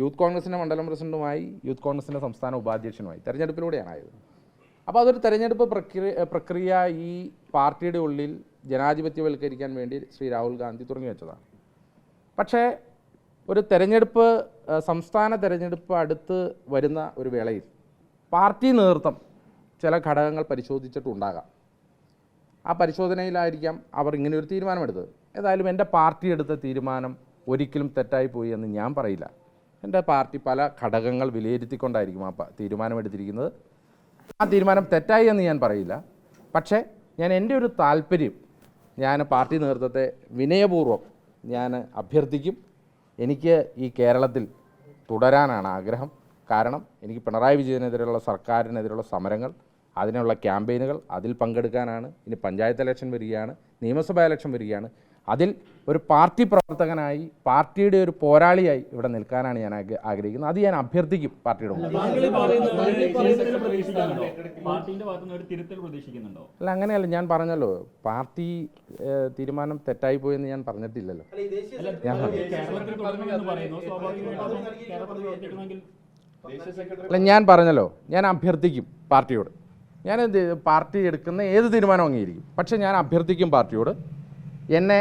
Youth കോൺഗ്രസിന്റെ മണ്ഡലം പ്രസിഡന്റുമായി യൂത്ത് കോൺഗ്രസിന്റെ സംസ്ഥാന ഉപാധ്യക്ഷനുമായി തെരഞ്ഞെടുപ്പിലൂടെയാണ് ആയത്. അപ്പോൾ അതൊരു തെരഞ്ഞെടുപ്പ് പ്രക്രിയ പ്രക്രിയ ഈ പാർട്ടിയുടെ ഉള്ളിൽ ജനാധിപത്യവൽക്കരിക്കാൻ വേണ്ടി ശ്രീ രാഹുൽ ഗാന്ധി തുടങ്ങി വെച്ചതാണ്. പക്ഷേ ഒരു തെരഞ്ഞെടുപ്പ് സംസ്ഥാന തെരഞ്ഞെടുപ്പ് അടുത്ത് വരുന്ന ഒരു വേളയിൽ പാർട്ടി നേതൃത്വം ചില ഘടകങ്ങൾ പരിശോധിച്ചിട്ടുണ്ടാകാം. ആ പരിശോധനയിലായിരിക്കാം അവർ ഇങ്ങനെ ഒരു തീരുമാനമെടുത്തത്. ഏതായാലും എന്റെ പാർട്ടി എടുത്ത തീരുമാനം ഒരിക്കലും തെറ്റായി പോയി എന്ന് ഞാൻ പറയില്ല. എന്റെ പാർട്ടി പല ഘടകങ്ങൾ വിലയിരുത്തിക്കൊണ്ടായിരിക്കും ആ തീരുമാനമെടുത്തിരിക്കുന്നത്. ആ തീരുമാനം തെറ്റായി എന്ന് ഞാൻ പറയില്ല. പക്ഷേ ഞാൻ എന്റെ ഒരു താല്പര്യം ഞാൻ പാർട്ടി നേതൃത്വത്തെ വിനയപൂർവം ഞാൻ അഭ്യർത്ഥിക്കും. എനിക്ക് ഈ കേരളത്തിൽ തുടരാനാണ് ആഗ്രഹം. കാരണം എനിക്ക് പിണറായി വിജയനെതിരെയുള്ള സർക്കാരിനെതിരെയുള്ള സമരങ്ങൾ അതിനുള്ള ക്യാമ്പയിനുകൾ അതിൽ പങ്കെടുക്കാനാണ്. ഇനി പഞ്ചായത്ത് ഇലക്ഷൻ വരികയാണ് നിയമസഭാ ഇലക്ഷൻ വരികയാണ്. അതിൽ ഒരു പാർട്ടി പ്രവർത്തകനായി പാർട്ടിയുടെ ഒരു പോരാളിയായി ഇവിടെ നിൽക്കാനാണ് ഞാൻ ആഗ്ര- ആഗ്രഹിക്കുന്നത്. അത് ഞാൻ അഭ്യർത്ഥിക്കും പാർട്ടിയുടെ അല്ല അങ്ങനെയല്ല. ഞാൻ പറഞ്ഞല്ലോ പാർട്ടി തീരുമാനം തെറ്റായി പോയെന്ന് ഞാൻ പറഞ്ഞിട്ടില്ലല്ലോ. അല്ല ഞാൻ പറഞ്ഞല്ലോ. ഞാൻ അഭ്യർത്ഥിക്കും പാർട്ടിയോട്. ഞാൻ പാർട്ടി എടുക്കുന്ന ഏത് തീരുമാനം അംഗീകരിക്കും? പക്ഷേ ഞാൻ അഭ്യർത്ഥിക്കും പാർട്ടിയോട്. എന്നെ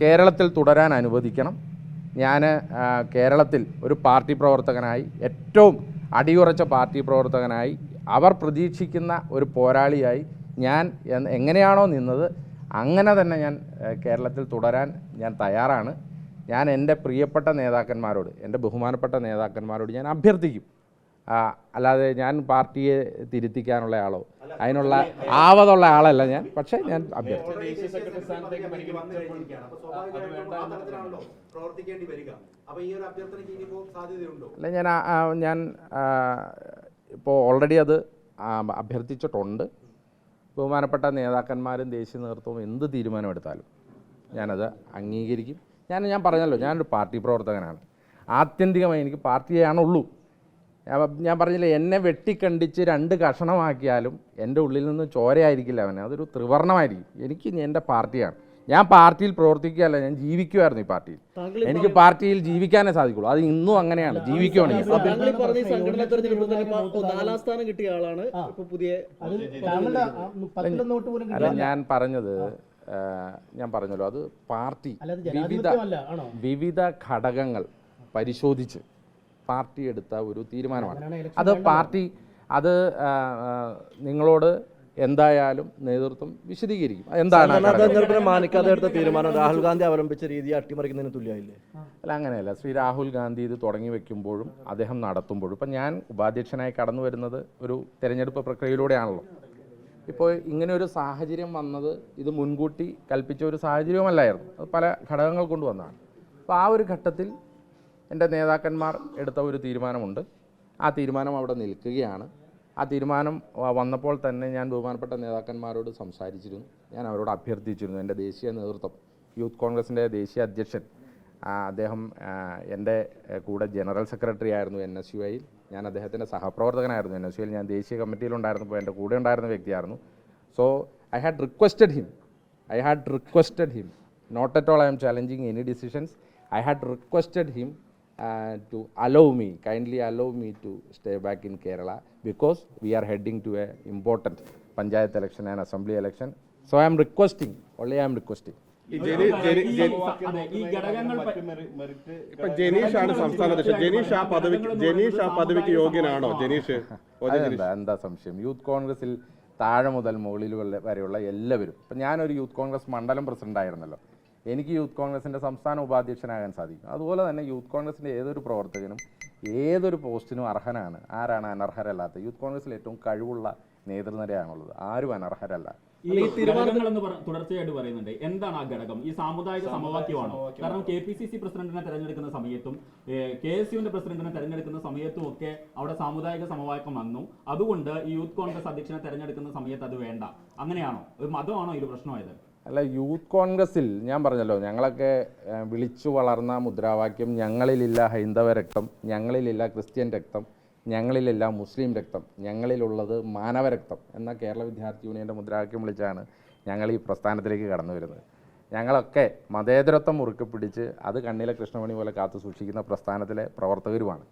കേരളത്തിൽ തുടരാൻ അനുവദിക്കണം. ഞാൻ കേരളത്തിൽ ഒരു പാർട്ടി പ്രവർത്തകനായി ഏറ്റവും അടിയുറച്ച പാർട്ടി പ്രവർത്തകനായി അവർ പ്രതീക്ഷിക്കുന്ന ഒരു പോരാളിയായി ഞാൻ എങ്ങനെയാണോ നിന്നത് അങ്ങനെ തന്നെ ഞാൻ കേരളത്തിൽ തുടരാൻ ഞാൻ തയ്യാറാണ്. ഞാൻ എന്റെ പ്രിയപ്പെട്ട നേതാക്കന്മാരോട് എന്റെ ബഹുമാനപ്പെട്ട നേതാക്കന്മാരോട് ഞാൻ അഭ്യർത്ഥിക്കും. അല്ലാതെ ഞാൻ പാർട്ടിയെ തിരുത്തിക്കാനുള്ള ആളോ അതിനുള്ള ആവതുള്ള ആളല്ല ഞാൻ പക്ഷേ ഞാൻ അല്ല ഞാൻ ഞാൻ ഇപ്പോൾ ഓൾറെഡി അത് അഭ്യർത്ഥിച്ചിട്ടുണ്ട്. ബഹുമാനപ്പെട്ട നേതാക്കന്മാരും ദേശീയ നേതൃത്വവും എന്ത് തീരുമാനമെടുത്താലും ഞാനത് അംഗീകരിക്കും. ഞാൻ ഞാൻ പറഞ്ഞല്ലോ ഞാനൊരു പാർട്ടി പ്രവർത്തകനാണ്. ആത്യന്തികമായി എനിക്ക് പാർട്ടിയാണുള്ളൂ. ഞാൻ ഞാൻ പറഞ്ഞില്ലേ എന്നെ വെട്ടിക്കണ്ടിച്ച് രണ്ട് കഷണമാക്കിയാലും എന്റെ ഉള്ളിൽ നിന്ന് ചോരയായിരിക്കില്ല അവനെ. അതൊരു ത്രിവർണമായിരിക്കും. എനിക്ക് എന്റെ പാർട്ടിയാണ്. ഞാൻ പാർട്ടിയിൽ പ്രവർത്തിക്കുകയല്ല ഞാൻ ജീവിക്കുമായിരുന്നു ഈ പാർട്ടിയിൽ. എനിക്ക് പാർട്ടിയിൽ ജീവിക്കാനേ സാധിക്കുള്ളൂ. അത് ഇന്നും അങ്ങനെയാണ് ജീവിക്കുകയാണെങ്കിൽ അല്ല ഞാൻ പറഞ്ഞത് ഞാൻ പറഞ്ഞല്ലോ അത് പാർട്ടി വിവിധ വിവിധ ഘടകങ്ങൾ പരിശോധിച്ച് പാർട്ടി എടുത്ത ഒരു തീരുമാനമാണ്. അത് പാർട്ടി അത് നിങ്ങളോട് എന്തായാലും നേതൃത്വം വിശദീകരിക്കും. എന്താണ് മാനിക്കാതെ എടുത്ത തീരുമാനം? രാഹുൽ ഗാന്ധി അവലംബിച്ച രീതി അട്ടിമറിക്കുന്നതിന് തുല്യമായില്ലേ? അല്ല അങ്ങനെയല്ല. ശ്രീ രാഹുൽ ഗാന്ധി ഇത് തുടങ്ങി വെക്കുമ്പോഴും അദ്ദേഹം നടത്തുമ്പോഴും ഇപ്പം ഞാൻ ഉപാധ്യക്ഷനായി കടന്നു വരുന്നത് ഒരു തെരഞ്ഞെടുപ്പ് പ്രക്രിയയിലൂടെയാണല്ലോ. ഇപ്പോൾ ഇങ്ങനെ ഒരു സാഹചര്യം വന്നത് ഇത് മുൻകൂട്ടി കൽപ്പിച്ച ഒരു സാഹചര്യവുമല്ലായിരുന്നു. അത് പല ഘടകങ്ങൾ കൊണ്ടുവന്നാണ് അപ്പോൾ ആ ഒരു ഘട്ടത്തിൽ എന്റെ നേതാക്കന്മാർ എടുത്ത ഒരു തീരുമാനമുണ്ട്. ആ തീരുമാനം അവിടെ നിൽക്കുകയാണ്. ആ തീരുമാനം വന്നപ്പോൾ തന്നെ ഞാൻ ബഹുമാനപ്പെട്ട നേതാക്കന്മാരോട് സംസാരിച്ചിരുന്നു. ഞാൻ അവരോട് അഭ്യർത്ഥിച്ചിരുന്നു. എന്റെ ദേശീയ നേതൃത്വം യൂത്ത് കോൺഗ്രസിന്റെ ദേശീയ അധ്യക്ഷൻ അദ്ദേഹം എന്റെ കൂടെ ജനറൽ സെക്രട്ടറി ആയിരുന്നു എൻ എസ് യു ഐയിൽ. ഞാൻ അദ്ദേഹത്തിന്റെ സഹപ്രവർത്തകനായിരുന്നു എൻ എസ് യു ഐയിൽ. ഞാൻ ദേശീയ കമ്മിറ്റിയിലുണ്ടായിരുന്നപ്പോൾ എന്റെ കൂടെ ഉണ്ടായിരുന്ന വ്യക്തിയായിരുന്നു. So I had requested him. I had requested him. Not at all I am challenging any decisions. I had requested him to allow me kindly allow me to stay back in Kerala because we are heading to a important panchayat election and assembly election so I am requesting only I am requesting ഈ അതെ, ഈ ഘടകങ്ങൾ പ- ഇപ്പൊ ജനീഷ് ആണ് സംസ്ഥാന അധ്യക്ഷൻ ജനീഷ് ആ പദവിക്ക് ജനീഷ് ആ പദവിക്ക് യോഗ്യനാണോ ജനീഷ്? എന്താ സംശയം? യൂത്ത് കോൺഗ്രസിൽ താഴെ മുതൽ മുകളിൽ വരെയുള്ള എല്ലാവരും ഇപ്പം ഞാനൊരു യൂത്ത് കോൺഗ്രസ് മണ്ഡലം പ്രസിഡന്റ് ആയിരുന്നല്ലോ എനിക്ക് യൂത്ത് കോൺഗ്രസിന്റെ സംസ്ഥാന ഉപാധ്യക്ഷനാകാൻ സാധിക്കും. അതുപോലെ തന്നെ യൂത്ത് കോൺഗ്രസിന്റെ ഏതൊരു പ്രവർത്തകനും ഏതൊരു പോസ്റ്റിനും അർഹനാണ്. ആരാണ് അനർഹരല്ലാത്ത യൂത്ത് കോൺഗ്രസിൽ ഏറ്റവും കഴിവുള്ള നേതൃനിരയാണുള്ളത്. ആരും അനർഹരല്ല. ഈ എന്ന് തുടർച്ചയായിട്ട് പറയുന്നുണ്ട്. എന്താണ് ആ ഘടകം? ഈ സാമുദായിക സമവാക്യമാണോ? കാരണം കെ പി സി സി പ്രസിഡന്റിനെ തെരഞ്ഞെടുക്കുന്ന സമയത്തും കെ എസ് യുവിന്റെ പ്രസിഡന്റിനെ തെരഞ്ഞെടുക്കുന്ന സമയത്തും ഒക്കെ അവിടെ സാമുദായിക സമവാക്യം വന്നു. അതുകൊണ്ട് ഈ യൂത്ത് കോൺഗ്രസ് അധ്യക്ഷനെ തെരഞ്ഞെടുക്കുന്ന സമയത്ത് അത് വേണ്ട. അങ്ങനെയാണോ? ഒരു മതമാണോ ഇത് പ്രശ്നമായത്? അല്ല യൂത്ത് കോൺഗ്രസിൽ ഞാൻ പറഞ്ഞല്ലോ ഞങ്ങളൊക്കെ വിളിച്ചു വളർന്ന മുദ്രാവാക്യം ഞങ്ങളിലില്ല ഹൈന്ദവ രക്തം ഞങ്ങളിലില്ല ക്രിസ്ത്യൻ രക്തം ഞങ്ങളിലില്ല മുസ്ലിം രക്തം ഞങ്ങളിലുള്ളത് മാനവരക്തം എന്ന കേരള വിദ്യാർത്ഥി യൂണിയന്റെ മുദ്രാവാക്യം വിളിച്ചാണ് ഞങ്ങൾ ഈ പ്രസ്ഥാനത്തിലേക്ക് കടന്നു വരുന്നത്. ഞങ്ങളൊക്കെ മതേതരത്വം മുറുക്കി പിടിച്ച് അത് കണ്ണിലെ കൃഷ്ണമണി പോലെ കാത്തു സൂക്ഷിക്കുന്ന പ്രസ്ഥാനത്തിലെ പ്രവർത്തകരുമാണ്.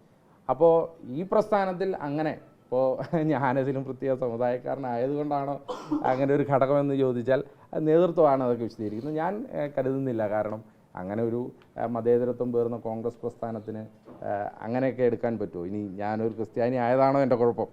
അപ്പോൾ ഈ പ്രസ്ഥാനത്തിൽ അങ്ങനെ ഇപ്പോൾ ഞാനതിലും പ്രത്യേക സമുദായക്കാരനായതുകൊണ്ടാണോ അങ്ങനെ ഒരു ഘടകമെന്ന് ചോദിച്ചാൽ നേതൃത്വമാണ് അതൊക്കെ വിശദീകരിക്കുന്നത്. ഞാൻ കരുതുന്നില്ല. കാരണം അങ്ങനെ ഒരു മതേതരത്വം പേർന്ന കോൺഗ്രസ് പ്രസ്ഥാനത്തിന് അങ്ങനെയൊക്കെ എടുക്കാൻ പറ്റുമോ? ഇനി ഞാനൊരു ക്രിസ്ത്യാനി ആയതാണോ എന്റെ കുഴപ്പം?